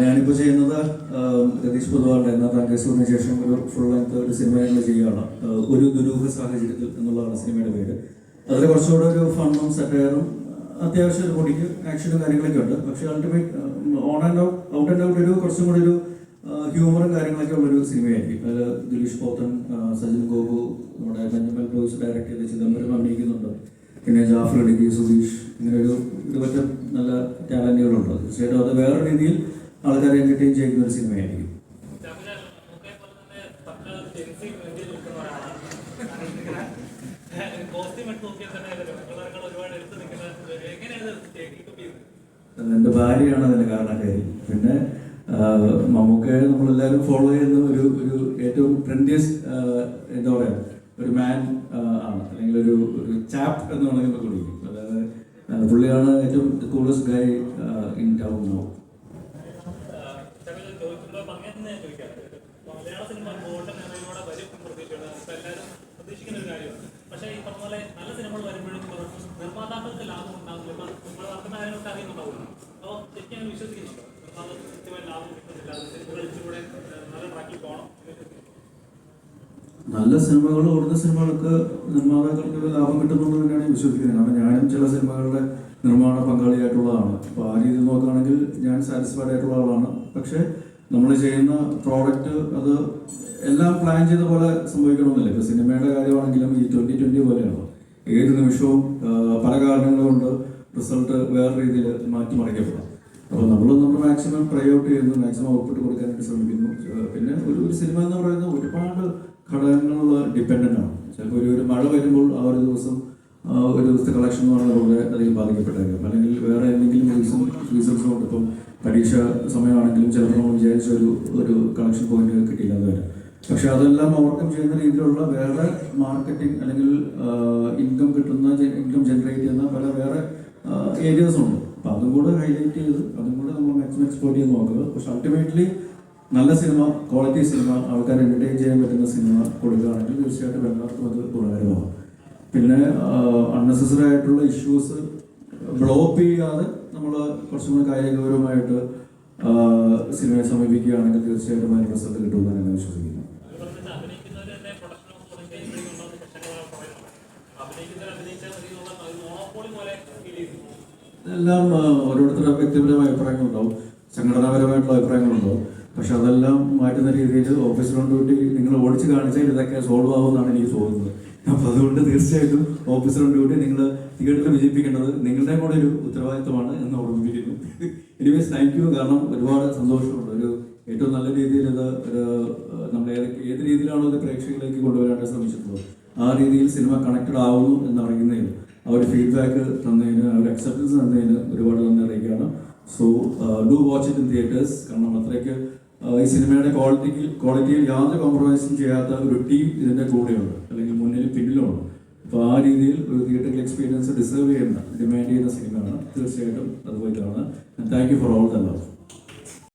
ഞാനിപ്പോൾ ചെയ്യുന്നത് രതീഷ് പൊതുവാളുടെ എന്ന തങ്കേശ്വറിന് ശേഷം ഒരു ഫുൾ ലെങ്ത് ഒരു സിനിമ ഞങ്ങൾ ചെയ്യുകയാണ്. ഒരു ദുരൂഹ സാഹചര്യത്തിൽ എന്നുള്ളതാണ് സിനിമയുടെ പേര്. അതിൽ കുറച്ചുകൂടെ ഒരു ഫണ്ണും സെറ്റയറും അത്യാവശ്യം ഒരു പൊടിക്ക് ആക്ഷനും കാര്യങ്ങളൊക്കെ ഉണ്ട്. പക്ഷെ ultimate on and out out and out ഒരു കുറച്ചും കൂടി ഒരു ഹ്യൂമറും കാര്യങ്ങളൊക്കെ ഉള്ളൊരു സിനിമയായിരിക്കും അതിൽ ദിലീഷ് പോത്തൻ സജിൻ ഗോപു നമ്മുടെ ബെഞ്ചമിൻ ബ്ലൂസ് ഡയറക്ട് ചെയ്ത് ചിദംബരം അഭിനയിക്കുന്നുണ്ട്. പിന്നെ ജാഫർ ഇടുക്കി സുധീഷ് ഇങ്ങനെ ഒരു ഒരു നല്ല ടാലന്റുകളുണ്ട് തീർച്ചയായിട്ടും അത് വേറെ രീതിയിൽ ആൾക്കാരെ എന്റർടൈൻ ചെയ്യുന്ന ഒരു സിനിമയായിരിക്കും. എന്റെ നമുക്ക് ഭാര്യയാണ് അതിന് കാരണക്കാരി. പിന്നെ മമ്മൂക്കയെ നമ്മളെല്ലാവരും ഫോളോ ചെയ്യുന്ന ഒരു ഒരു ഏറ്റവും ട്രെൻഡിയസ്റ്റ് എന്താ പറയുക ഒരു മാൻ ആണ്. അല്ലെങ്കിൽ ഒരു ഒരു ചാപ്പ് എന്ന് വേണമെങ്കിൽ നമുക്ക് വിളിക്കും. അതായത് പുള്ളിയാണ് ഏറ്റവും coolest guy in town no മലയാള എല്ലാവരും ഒരു കാര്യമാണ്. പക്ഷേ ഈ നല്ല സിനിമകൾ വരുമ്പോഴും നിർമ്മാതാക്കൾക്ക് ലാഭം നമ്മൾ ശരിക്കും ലാഭം കിട്ടുന്നില്ല. നല്ല പോകണം. നല്ല സിനിമകൾക്ക് നിർമ്മാതാക്കൾക്ക് ലാഭം കിട്ടുന്നു തന്നെയാണ് വിശ്വസിക്കുന്നത്. കാരണം ഞാനും ചില സിനിമകളുടെ നിർമ്മാണ പങ്കാളിയായിട്ടുള്ളതാണ് അപ്പോൾ ആ രീതിയിൽ നോക്കുകയാണെങ്കിൽ ഞാൻ സാറ്റിസ്ഫൈഡ് ആയിട്ടുള്ള ആളാണ്. പക്ഷേ നമ്മൾ ചെയ്യുന്ന പ്രോഡക്റ്റ് അത് എല്ലാം പ്ലാൻ ചെയ്ത പോലെ സംഭവിക്കണമെന്നില്ല. ഇപ്പോൾ സിനിമയുടെ കാര്യമാണെങ്കിലും ഈ ട്വന്റി ട്വന്റി പോലെയാണ്. ഏത് നിമിഷവും പല കാരണങ്ങൾ കൊണ്ട് റിസൾട്ട് വേറെ രീതിയിൽ മാറ്റി മാറ്റിമറിക്കപ്പെടാം അപ്പോൾ നമ്മൾ നമ്മൾ മാക്സിമം പ്രയോറിറ്റി ചെയ്യുന്നു മാക്സിമം ഔട്ട്പുട്ട് കൊടുക്കാനായിട്ട് ശ്രമിക്കുന്നു. പിന്നെ ഒരു ഒരു സിനിമ എന്ന് പറയുന്നത് ഒരുപാട് ഘടകങ്ങളുള്ള ഡിപ്പെൻഡന്റ് ആണ്. ചിലപ്പോൾ ഒരു ഒരു മഴ വരുമ്പോൾ ആ ഒരു ദിവസം ഒരു ദിവസത്തെ കളക്ഷൻ എന്ന് പറയുന്നത് വളരെ അധികം ബാധിക്കപ്പെട്ടേക്കാം. അല്ലെങ്കിൽ വേറെ എന്തെങ്കിലും റീസൺ റീസൺസ് കൊണ്ട് ഇപ്പം പരീക്ഷ സമയമാണെങ്കിലും ചിലപ്പോൾ നമ്മൾ വിചാരിച്ച ഒരു ഒരു കളക്ഷൻ പോയിന്റ് കിട്ടിയില്ല എന്ന് വരാം. പക്ഷെ അതെല്ലാം ഓവർകം ചെയ്യുന്ന രീതിയിലുള്ള വേറെ മാർക്കറ്റിംഗ് അല്ലെങ്കിൽ ഇൻകം കിട്ടുന്ന ഇൻകം ജനറേറ്റ് ചെയ്യുന്ന പല വേറെ ഏരിയാസ് ഉണ്ട്. അപ്പം അതും കൂടെ ഹൈലൈറ്റ് ചെയ്ത് അതും കൂടെ നമ്മൾ മാക്സിമം എക്സ്പ്ലോർ ചെയ്ത് നോക്കുക. പക്ഷെ അൾട്ടിമേറ്റ്ലി നല്ല സിനിമ ക്വാളിറ്റി സിനിമ ആൾക്കാർ എന്റർടൈൻ ചെയ്യാൻ പറ്റുന്ന സിനിമ കൊടുക്കുകയാണെങ്കിൽ തീർച്ചയായിട്ടും എല്ലാവർക്കും അത് ഗുണകരമാകും. പിന്നെ അൺനെസസറി ആയിട്ടുള്ള ഇഷ്യൂസ് ബ്ലോപ്പ് ചെയ്യാതെ നമ്മൾ കുറച്ചും കൂടി കാര്യഗൗരവമായിട്ട് സിനിമയെ സമീപിക്കുകയാണെങ്കിൽ തീർച്ചയായിട്ടും അതിന് റിസൾട്ട് കിട്ടുമെന്ന് ഞാൻ വിശ്വസിക്കുന്നു. എല്ലാം ഓരോരുത്തരുടെ വ്യക്തിപരമായ അഭിപ്രായങ്ങളുണ്ടാവും. സംഘടനാപരമായിട്ടുള്ള അഭിപ്രായങ്ങളുണ്ടാവും. പക്ഷെ അതെല്ലാം മാറ്റുന്ന രീതിയിൽ ഓഫീസിലോട്ട് ഓൺ നിങ്ങൾ ഓടിച്ച് കാണിച്ചാൽ ഇതൊക്കെ സോൾവ് ആവുമെന്നാണ് എനിക്ക് തോന്നുന്നത്. അപ്പൊ അതുകൊണ്ട് തീർച്ചയായിട്ടും ഓഫീസർ ഡ്യൂട്ടി നിങ്ങൾ തിയേറ്ററിൽ വിജയിപ്പിക്കേണ്ടത് നിങ്ങളുടെ കൂടെ ഒരു ഉത്തരവാദിത്തമാണ് എന്ന് ഓർമ്മിപ്പിക്കുന്നു. എനിവേസ് താങ്ക് യു കാരണം ഒരുപാട് സന്തോഷമുണ്ട്. ഒരു ഏറ്റവും നല്ല രീതിയിൽ ഇത് ഒരു നമ്മൾ ഏത് ഏത് രീതിയിലാണോ ഇത് പ്രേക്ഷകരിലേക്ക് കൊണ്ടുവരാനായിട്ട് ശ്രമിച്ചിട്ടുള്ളത്. ആ രീതിയിൽ സിനിമ കണക്റ്റഡ് ആവുന്നു എന്ന് ആ ഒരു ഫീഡ്ബാക്ക് തന്നതിന് ഒരു അക്സെപ്റ്റൻസ് തന്നതിന് ഒരുപാട് നന്ദി അറിയിക്കുകയാണ്. So do watch it in theatres കാരണം അത്രയ്ക്ക് ഈ സിനിമയുടെ ക്വാളിറ്റിക്ക് ക്വാളിറ്റിയിൽ യാതൊരു കോംപ്രമൈസും ചെയ്യാത്ത ഒരു ടീം ഇതിന്റെ കൂടെയുണ്ട്. അല്ലെങ്കിൽ മുന്നിൽ പിന്നിലുണ്ട് അപ്പോൾ ആ രീതിയിൽ ഒരു തിയേറ്ററിൽ എക്സ്പീരിയൻസ് ഡിസേർവ് ചെയ്യുന്ന ഡിമാൻഡ് ചെയ്യുന്ന സിനിമയാണ്. തീർച്ചയായിട്ടും അതുപോലെയാണ്. Thank you for all the love